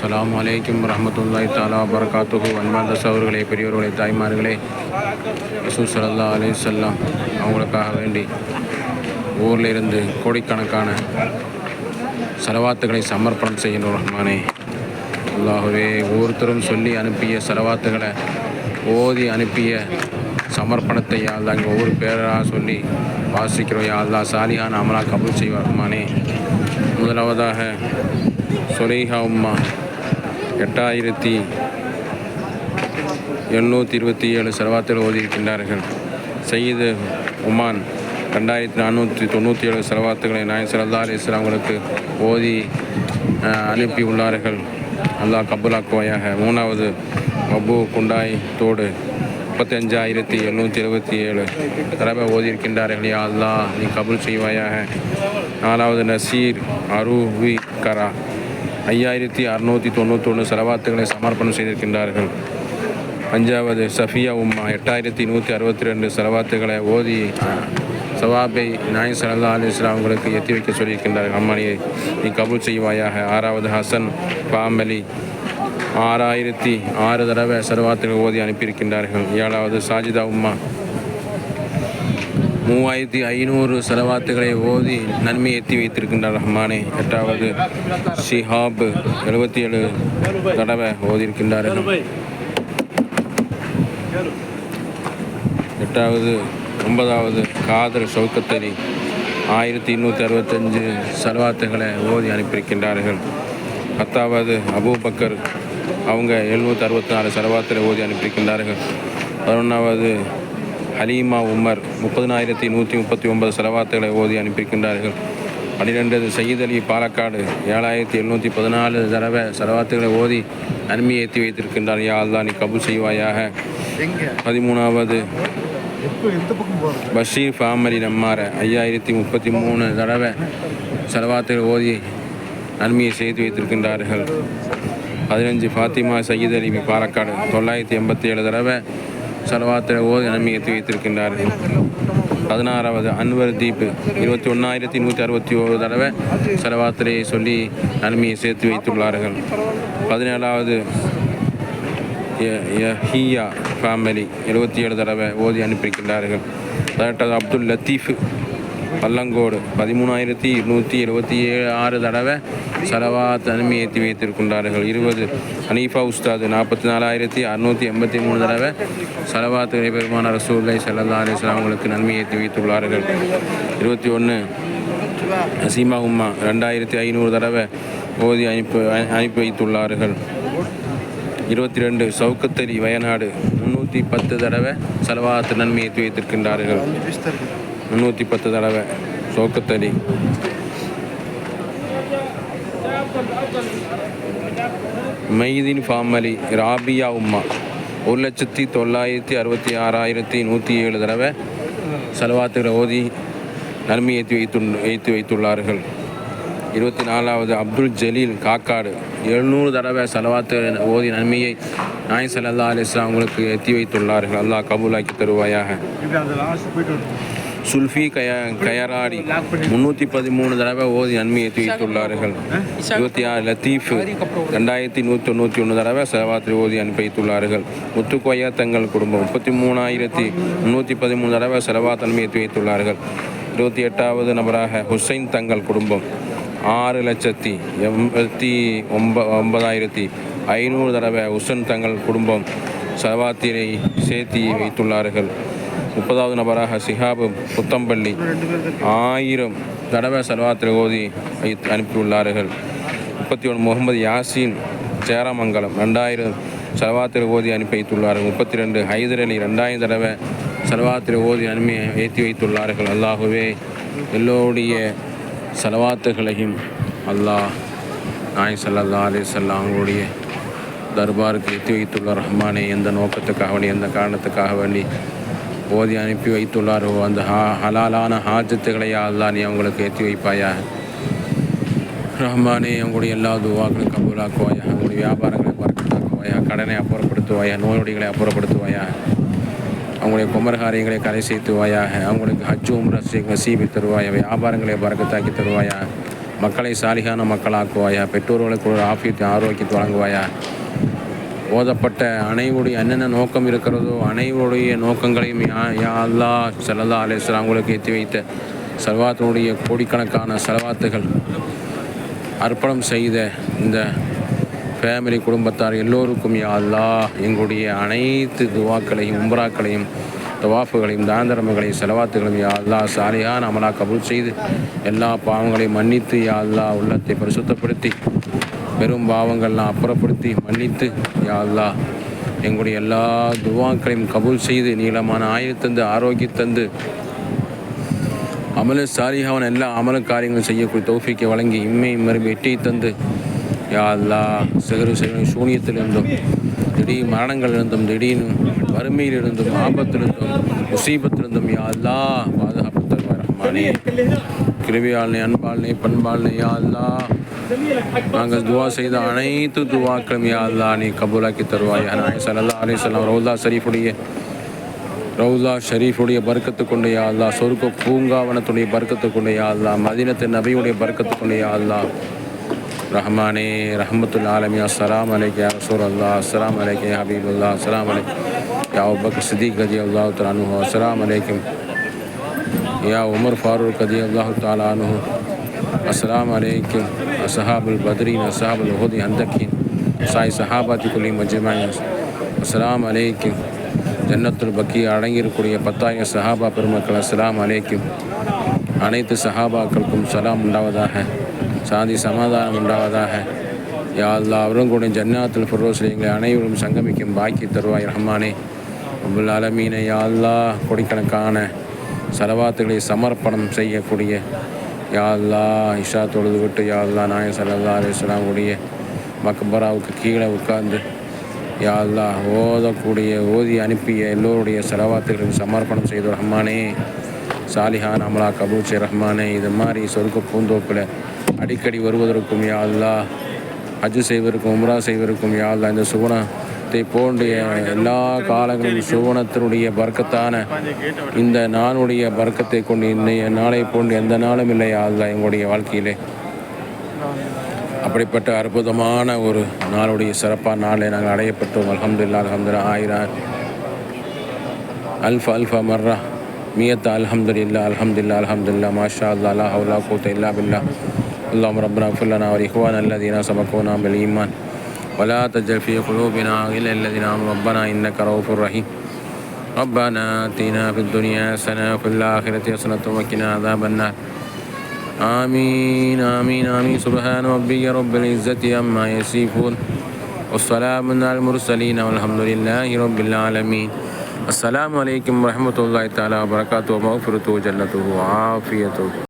அஸ்லாம் வலைக்கம் ரஹமத்துல்லாய் தாலா வரகாத்துஹு அன்பார்ந்த சவர்களே பெரியவர்களே தாய்மார்களே யசூ ஸல்லல்லாஹு அலைஹி வஸல்லம் அவங்களுக்காக வேண்டி ஊரில் இருந்து கோடிக்கணக்கான செலவாத்துகளை சமர்ப்பணம் செய்கின்ற ரஹ்மானே. அல்லாகவே ஒவ்வொருத்தரும் சொல்லி அனுப்பிய செலவாத்துகளை ஓதி அனுப்பிய சமர்ப்பணத்தை யாழ்லா இங்கே ஒவ்வொரு பேராக சொல்லி வாசிக்கிறோம். யாழ்லா சாலிஹான் அமலா கபூல் செய்வார் ரஹ்மானே. முதலாவதாக சொலைஹா உம்மா எட்டாயிரத்தி எழுநூற்றி இருபத்தி ஏழு செலவாத்தில் ஓதியிருக்கின்றார்கள். சயீது உமான் ரெண்டாயிரத்தி நானூற்றி தொண்ணூற்றி ஏழு செலவாத்துகளை நாயன் சல்லா அலி இஸ்லாம்களுக்கு ஓதி அனுப்பி உள்ளார்கள். அல்லாஹ் கபுலாக்குவாயாக. மூணாவது அபு குண்டாய் தோடு முப்பத்தஞ்சாயிரத்தி எழுநூற்றி எழுபத்தி ஏழு தடவை ஓதியிருக்கின்றார்கள். யா அல்லா நீ கபுல் செய்வாயாக. நாலாவது நசீர் அருவி கரா ஐயாயிரத்தி அறுநூற்றி தொண்ணூத்தொன்று செலவாத்துகளை சமர்ப்பணம் செய்திருக்கின்றார்கள். அஞ்சாவது சஃபியா உம்மா எட்டாயிரத்தி நூற்றி அறுபத்தி ரெண்டு செலவாத்துகளை ஓதி சவாபை நாய் சல்லா அலிஸ்லாம் அவங்களுக்கு எத்தி வைக்க சொல்லியிருக்கின்றார்கள். அம்மனியை நீ கபூல் செய்வாயாக. ஆறாவது ஹசன் பாம்பலி ஆறாயிரத்தி ஆறு தடவை செலவாத்துகள் ஓதி அனுப்பியிருக்கின்றார்கள். ஏழாவது சாஜிதா உம்மா மூவாயிரத்தி ஐநூறு செலவாத்துகளை ஓதி நன்மை எத்தி வைத்திருக்கின்றார் ரஹ்மானே. எட்டாவது ஷிஹாப் எழுபத்தி ஏழு தடவை ஓதியிருக்கின்றார்கள் எட்டாவது ஒன்பதாவது காதல் சவுக்கத்தலி ஆயிரத்தி இன்னூற்றி அறுபத்தஞ்சு செலவாத்துகளை ஓதி அனுப்பியிருக்கின்றார்கள். பத்தாவது அபூபக்கர் அவங்க எழுநூற்றி அறுபத்தி நாலு செலவாத்தில் ஓதி அனுப்பியிருக்கின்றார்கள். பதினொன்றாவது ஹலீமா உமர் முப்பதினாயிரத்தி நூற்றி முப்பத்தி ஒன்பது செலவாத்துகளை ஓதி அனுப்பியிருக்கின்றார்கள். பன்னிரெண்டு சயீத் அலி பாலக்காடு ஏழாயிரத்தி எழுநூற்றி பதினாலு தடவை செலவாத்துகளை ஓதி நன்மை ஏற்றி வைத்திருக்கின்றார். யா அல்லா நீ கபூல் செய்வாயாக. பதிமூணாவது பஷீர் ஃபாமரி நம்மார ஐயாயிரத்தி முப்பத்தி மூணு தடவை செலவாத்துகள் ஓதி நன்மையை செய்து வைத்திருக்கின்றார்கள். பதினஞ்சு ஃபாத்திமா சயீத் அலி பாலக்காடு தொள்ளாயிரத்தி எண்பத்தி ஏழு தடவை செலவாத்திர ஓர் நன்மை ஏற்றி வைத்திருக்கின்றார்கள் பதினாறாவது அன்வர் தீப் இருபத்தி ஒன்றாயிரத்தி நூற்றி அறுபத்தி ஒரு தடவை செலவாத்திரையை சொல்லி நன்மையை சேர்த்து வைத்துள்ளார்கள். பதினேழாவது ய- ஃபேமிலி எழுபத்தி ஏழு தடவை ஓதி அனுப்பியிருக்கின்றார்கள். பதினெட்டாவது அப்துல் லத்தீஃப் பல்லங்கோடு பதிமூணாயிரத்தி இருநூற்றி எழுபத்தி ஏழு ஆறு தடவை சலவா தனிமை ஏற்றி வைத்திருக்கின்றார்கள். இருபது ஹனீஃபா உஸ்தாது நாற்பத்தி நாலாயிரத்தி அறுநூற்றி எண்பத்தி மூணு தடவை செலவாத் பெருமான ரசூலை சல்லா அலிஸ்லாம் அவங்களுக்கு நன்மை ஏற்றி வைத்துள்ளார்கள். இருபத்தி ஒன்று நசீமா உம்மா ரெண்டாயிரத்தி ஐநூறு தடவை ஓதி அனுப்பி அனுப்பி வைத்துள்ளார்கள். இருபத்தி ரெண்டு சவுக்கத்தறி வயநாடு முந்நூற்றி பத்து தடவை செலவாத்து நன்மையை ஏற்றி வைத்திருக்கின்றார்கள். முந்நூற்றி பத்து தடவை. சோக்குத்தடி மைதீன் ஃபாமலி ராபியா உம்மா. ஒரு லட்சத்தி தொள்ளாயிரத்தி அறுபத்தி ஆறாயிரத்தி நூற்றி ஏழு தடவை செலவாத்துகளை ஓதி நன்மை ஏற்றி வைத்து ஏற்றி வைத்துள்ளார்கள். இருபத்தி நாலாவது அப்துல் ஜலீல் காக்காடு. எழுநூறு தடவை செலவாத்து ஓதி நன்மையை நாய் சல்லா அலிஸ்லாம் அவங்களுக்கு எத்தி வைத்துள்ளார்கள். அல்லாஹ் கபூலாக்கி தருவாயாக. சுல்ஃபி கய கயராடி. முந்நூற்றி பதிமூணு தடவை ஓதி நன்மையை ஏற்றி வைத்துள்ளார்கள் இருபத்தி ஆறு லத்தீஃப் ரெண்டாயிரத்தி நூற்றி தொண்ணூற்றி ஒன்று தடவை செலவாத்தில் ஓதி அனுப்பித்துள்ளார்கள் முத்துக்கோயா தங்கள் குடும்பம் முப்பத்தி மூணாயிரத்தி முந்நூற்றி பதிமூணு தடவை செலவா தன்மையை வைத்துள்ளார்கள் இருபத்தி எட்டாவது நபராக ஹுசைன் தங்கள் குடும்பம். ஆறு லட்சத்தி எண்பத்தி ஒம்ப ஒன்பதாயிரத்தி ஐநூறு தடவை ஹுசன் தங்கள் குடும்பம் செலவாத்திரை சேர்த்தி வைத்துள்ளார்கள். முப்பதாவது நபராக சிஹாபு புத்தம்பள்ளி ஆயிரம் தடவை செல்வாத்திரை ஓதி அனுப்பியுள்ளார்கள். முப்பத்தி ஒன்று முகமது யாசின் சேரமங்கலம் ரெண்டாயிரம் செலவாத்திரை ஓதி அனுப்பி வைத்துள்ளார்கள். முப்பத்தி ரெண்டு ஹைதர் அலி ரெண்டாயிரம் தடவை செலவாத்திரை ஓதி அனுப்பி ஏற்றி வைத்துள்ளார்கள். அல்லாகவே எல்லோருடைய செலவாத்துகளையும் அல்லாஹ் நாய் சல்லல்லா அலி அவங்களுடைய தர்பாருக்கு எத்தி வைத்துள்ள ரஹ்மானே எந்த நோக்கத்துக்காக வேண்டி எந்த காரணத்துக்காக வேண்டி ஓதி அனுப்பி வைத்துள்ளாரோ அந்த ஹா ஹலாலான ஹாஜத்துகளை அல்லா நீ அவங்களுக்கு ஏற்றி வைப்பாயா ரஹ்மானே அவங்களுடைய எல்லா துவாக்களும் கபூலாக்குவாயா அவங்களுடைய வியாபாரங்களை பறக்கத்தாக்குவாயா கடனை அப்புறப்படுத்துவாயா நோயொடிகளை அப்புறப்படுத்துவாயா அவங்களுடைய குமரகாரியங்களை கரை சேர்த்துவாயாக அவங்களுக்கு ஹஜ் உம்ரா நசீபி தருவாயா வியாபாரங்களை பறக்கத்தாக்கி தருவாயா மக்களை சாலிகான மக்களாக்குவாயா பெற்றோர்களுக்கு ஒரு ஆஃபியத்தை ஆரோக்கியத்தை வழங்குவாயா ஓதப்பட்ட அனைவருடைய என்னென்ன நோக்கம் இருக்கிறதோ அனைவருடைய நோக்கங்களையும் யா யா அல்லா சல்லா அலிஸ்லாம் அவங்களுக்கு ஏற்றி வைத்த சல்வாத்தினுடைய கோடிக்கணக்கான செலவாத்துகள். அர்ப்பணம் செய்த இந்த ஃபேமிலி குடும்பத்தார் எல்லோருக்கும் யா அல்லா எங்களுடைய அனைத்து துவாக்களையும் உம்ராக்களையும் தவாஃபுகளையும் தாந்தரமுகளையும் செலவாத்துகளையும் யா அல்லா சாலையான் அமலா கபூல் செய்து எல்லா பாவங்களையும் மன்னித்து யா அல்லா உள்ளத்தை பரிசுத்தப்படுத்தி பெரும் பாவங்கள்லாம் அப்புறப்படுத்தி மன்னித்து யாழ்லா எங்களுடைய எல்லா துவாக்களையும் கபூல் செய்து நீளமான ஆயுள் தந்து ஆரோக்கியம் தந்து அமல சாரிகாவன் எல்லா அமல காரியங்களும் செய்யக்கூடிய தௌஃபிக்கை வழங்கி இம்மை மறுபடி வெட்டி தந்து யாழ்லா அல்லா. சிகரு சூனியத்தில் சூனியத்திலிருந்தும் திடீர் மரணங்களிலிருந்தும் திடீர்னு வறுமையிலிருந்தும் ஆபத்திலிருந்தும் முசீபத்திலிருந்தும் யாழ்லா பாதுகாப்பு தருவார் ரஹ்மானே. கிருபியாளனே அன்பாளனே பண்பாளனே யா நாங்கள் துவா செய்த அனைத்து துவாக்களும் யா நீ கபூலாக்கி தருவாய். நாய் சல்லா அலிசல்லாம் ரவுல்லா ஷரீஃபுடைய ரவுல்லா ஷரீஃபுடைய பர்க்கத்து கொண்டு யா சொர்க்க பூங்காவனத்துடைய பர்க்கத்து கொண்டு யா அல்லா நபியுடைய பர்க்கத்து கொண்டு யா ரஹ்மானே ரஹமத்துல் ஆலமியா அஸ்லாம் அலைக்கே யா ரசூல் அல்லா அஸ்லாம் அலைக்கே யா ஹபீபுல்லா அஸ்லாம் அலைக்கு யா உபக் சித்திக் ரதி அல்லாஹ் தஆலா அஸ்லாம் அலைக்கும். யா உமர் ஃபாரூக் கதி அல்லாஹு தஆலா அஸ்லாம் அஸ்ஸலாம் அலைக்கும். அஸ்ஹாபுல் பத்ரீன் அஸ்ஹாபுல் உஹுதி அந்தக்கின் சாய் சஹாபாத்தி குலி மஜ்மாயின் அஸ்ஸலாம் அலைக்கும் ஜன்னத்துல் பக்கி அடங்கியிருக்கக்கூடிய பத்தாயிரம் சஹாபா பெருமக்கள் அஸ்லாம் அலைக்கும் அனைத்து சஹாபாக்களுக்கும் சலாம் உண்டாவதாக சாந்தி சமாதானம் உண்டாவதாக யா அல்லா அவரும் கூட ஜன்னாத்துல் ஃபுரோஸில் எங்களை அனைவரும் சங்கமிக்கும் பாக்கி தருவாய் ரஹ்மானே அபுல் அலமீனை யா அல்லா கோடிக்கணக்கான செலவாத்துகளை சமர்ப்பணம் செய்யக்கூடிய யா இஷா தொழுது விட்டு யா அல்லா நாயன் சல்லா அலிஸ்லாம் உடைய மக்பராவுக்கு கீழே உட்கார்ந்து யா ஓதக்கூடிய ஓதி அனுப்பிய எல்லோருடைய செலவாத்துகளுக்கு சமர்ப்பணம் செய்த ரஹ்மானே சாலிஹான் அமலா கபூச்சி ரஹ்மானே இது மாதிரி சொர்க்க பூந்தோப்பில் அடிக்கடி வருவதற்கும் யா அல்லா ஹஜ்ஜு செய்வதற்கும் உம்ரா செய்வதற்கும் யா இந்த சுகுணா மாதத்தை போன்ற எல்லா காலங்களிலும் சுவனத்தினுடைய பர்க்கத்தான இந்த நாளுடைய பர்க்கத்தை கொண்டு இன்றைய நாளை போன்று எந்த நாளும் இல்லை. அதுதான் எங்களுடைய வாழ்க்கையிலே அப்படிப்பட்ட அற்புதமான ஒரு நாளுடைய சிறப்பான நாளை நாங்கள் அடையப்பட்டோம். அலமதுல்லா அலமதுல்லா ஆயிரம் அல்ஃபா அல்ஃபா மர்ரா. மியத்தா மியத் அல்ஹம்துல்லா அல்ஹம்துல்லா அல்ஹம்துல்லா மாஷா அல்லா அல்லா ஹவுலா கூத்த இல்லா பில்லா அல்லாம் ரப்னா ஃபுல்லனா ஒரு இஹ்வான் அல்லதீனா சமக்கோனா பில் ஈமான். ولا تجعل في قلوبنا غلا الذين آمنوا. ربنا إنك رؤوف رحيم. ربنا آتنا في الدنيا حسنة وفي الآخرة حسنة وقنا عذاب النار. آمين آمين آمين. سبحان ربي رب العزة عما يصفون. والسلام على المرسلين والحمد لله رب العالمين. السلام عليكم ورحمة الله تعالى وبركاته. ومغفرته وجنته وعافيته.